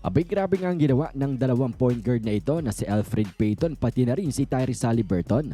Abay grabe nga ang ginawa ng dalawang point guard na ito na si Alfred Payton pati na rin si Tyrese Halliburton.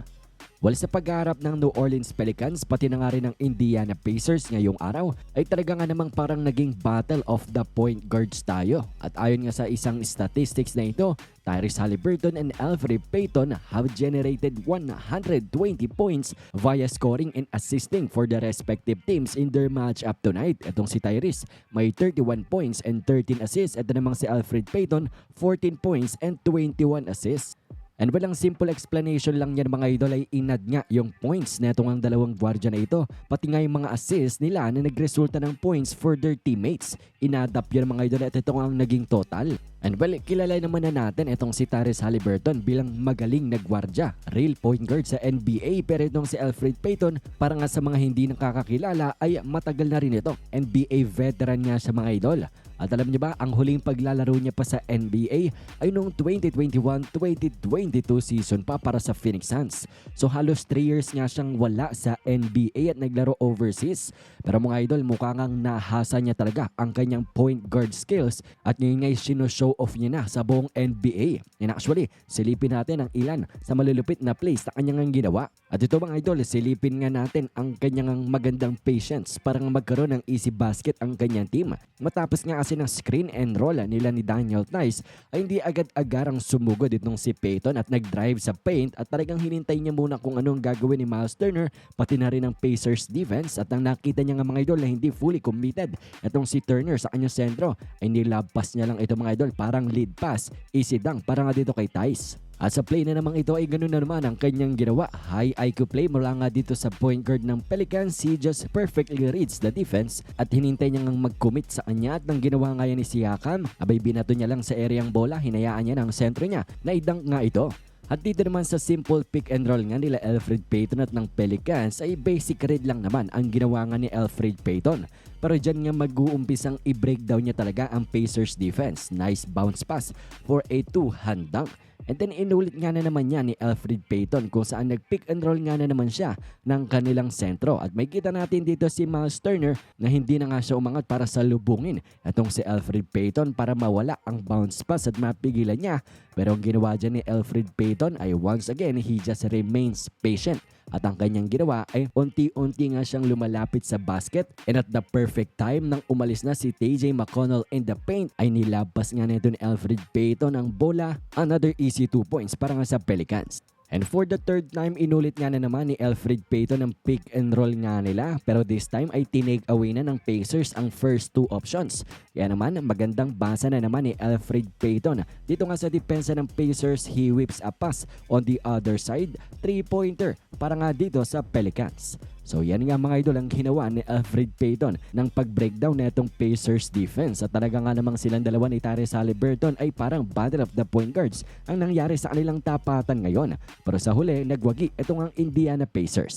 Well, sa pagharap ng New Orleans Pelicans pati na nga rin ng Indiana Pacers ngayong araw ay talaga nga namang parang naging battle of the point guards tayo. At ayon nga sa isang statistics na ito, Tyrese Halliburton and Alfred Payton have generated 120 points via scoring and assisting for the respective teams in their match-up tonight. Itong si Tyrese may 31 points and 13 assists. Ito namang si Alfred Payton 14 points and 21 assists. And walang simple explanation lang yan mga idol ay inad nga yung points na ang dalawang gwardiya na ito. Pati nga yung mga assists nila na nagresulta ng points for their teammates. Inadap yan mga idol at ito ang naging total. And well, kilala naman na natin itong si Tyrese Halliburton bilang magaling na gwardya. Real point guard sa NBA pero itong si Alfred Payton para nga sa mga hindi nakakakilala ay matagal na rin ito. NBA veteran nga sa mga idol. At alam niyo ba, ang huling paglalaro niya pa sa NBA ay noong 2021-2022 season pa para sa Phoenix Suns. So halos 3 years nga siyang wala sa NBA at naglaro overseas. Pero mga idol, mukha ngang nahasa niya talaga ang kanyang point guard skills at ngayon ngay sino-show off niya na sa buong NBA. And actually, silipin natin ang ilan sa malulupit na plays na kanyang ginawa. At ito mga idol, silipin nga natin ang kanyang magandang patience para magkaroon ng easy basket ang kanyang team. Matapos nga kasi ng screen and roll nila ni Daniel Tice ay hindi agad-agarang sumugod itong si Peyton at nag-drive sa paint at talagang hinintay niya muna kung anong gagawin ni Miles Turner pati na rin ang Pacers defense at ang nakita niya nga mga idol na hindi fully committed itong si Turner sa kanyang sentro ay nilabas niya lang ito mga idol parang lead pass easy dunk para nga dito kay Tice. At sa play na namang ito ay ganun na naman ang kanyang ginawa. High IQ play mula nga dito sa point guard ng Pelicans. He just perfectly reads the defense at hinintay niya ngang mag-commit sa kanya at nang ginawa nga ni Siakam, abay binato niya lang sa areang bola, hinayaan niya ng sentro niya na idunk nga ito. At dito naman sa simple pick and roll nga nila Alfred Payton at ng Pelicans ay basic read lang naman ang ginawa nga ni Alfred Payton. Pero dyan nga mag-uumpisang i-breakdown niya talaga ang Pacers defense. Nice bounce pass for a two-hand dunk. And then inulit nga na naman niya ni Alfred Payton kung saan nag-pick and roll nga na naman siya ng kanilang sentro. At may kita natin dito si Miles Turner na hindi na nga siya umangat para salubungin itong si Alfred Payton para mawala ang bounce pass at mapigilan niya. Pero ang ginawa dyan ni Alfred Payton ay once again, he just remains patient. At ang kanyang ginawa ay unti-unti nga siyang lumalapit sa basket and at the perfect time nang umalis na si TJ McConnell in the paint ay nilabas nga nito ni Alfred Payton ang bola. Another easy 2 points para nga sa Pelicans. And for the third time, inulit nga na naman ni Alfred Payton ang pick and roll nga nila. Pero this time ay tinake away na ng Pacers ang first two options. Kaya naman, magandang basa na naman ni Alfred Payton. Dito nga sa depensa ng Pacers, he whips a pass on the other side. Three-pointer para nga dito sa Pelicans. So yan nga mga idol ang ginawa ni Alfred Payton ng pag-breakdown na itong Pacers defense. At talaga nga namang silang dalawa ni Tyrese Halliburton ay parang battle of the point guards ang nangyari sa kanilang tapatan ngayon. Pero sa huli, nagwagi itong ang Indiana Pacers.